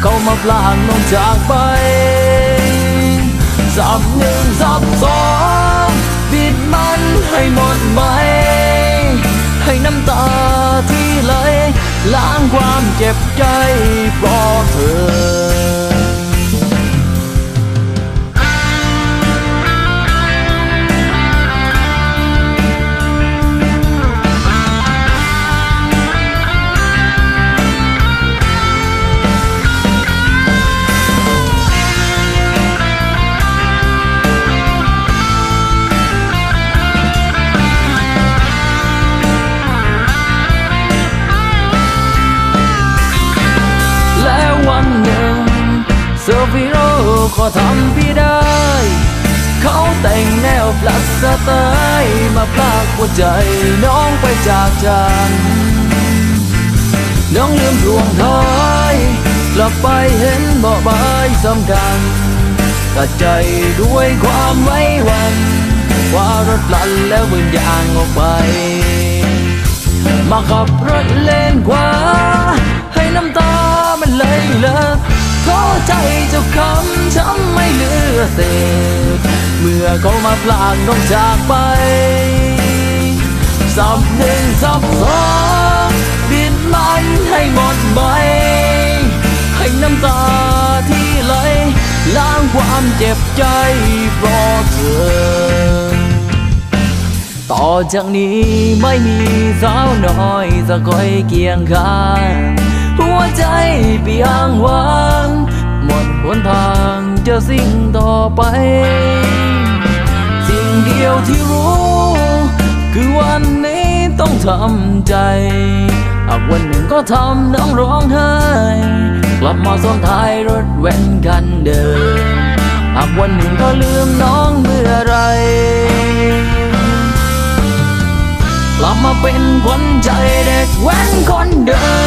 เขามาพลางน้องจากไปสับหนึ่งสับสองบิดมันให้หมดไปให้น้ำตาที่ไหลล้างความเจ็บใจเพราะเธอ เซอร์ฟิโรก็ทำพี่ได้ เขาแต่งแนวปลัดสไตล์มาพลากหัวใจน้องไปจากฉัน น้องลืมทวงถอยกลับไปเห็นเบาะบายสำคัญตัดใจด้วยความไว้วันว่ารถลันแล้วบืนยางออกไป มาขับรถเลนขวาให้น้ำตา ขอใจเจ้าคำช้ำไม่เหลือเศษ เมื่อเขามาพลางน้องจากไปสับหนึ่งสับสองบินมันให้หมดใบให้น้ำตาที่ไหลล้างความเจ็บใจเพราะเธอต่อจากนี้ไม่มีสาวน้อยสักคอยเคียงข้างหัวใจเปียงวา หนทางจะสิ่งต่อไป สิ่งเดียวที่รู้ คือวันนี้ต้องทำใจหากวันหนึ่งก็ทำน้องร้องไห้ กลับมาซ้อนท้ายรถแว่นคันเดิมหากวันหนึ่งก็ลืมน้องเมื่อไร กลับมาเป็นคนใจเด็กแว้นคนเดิม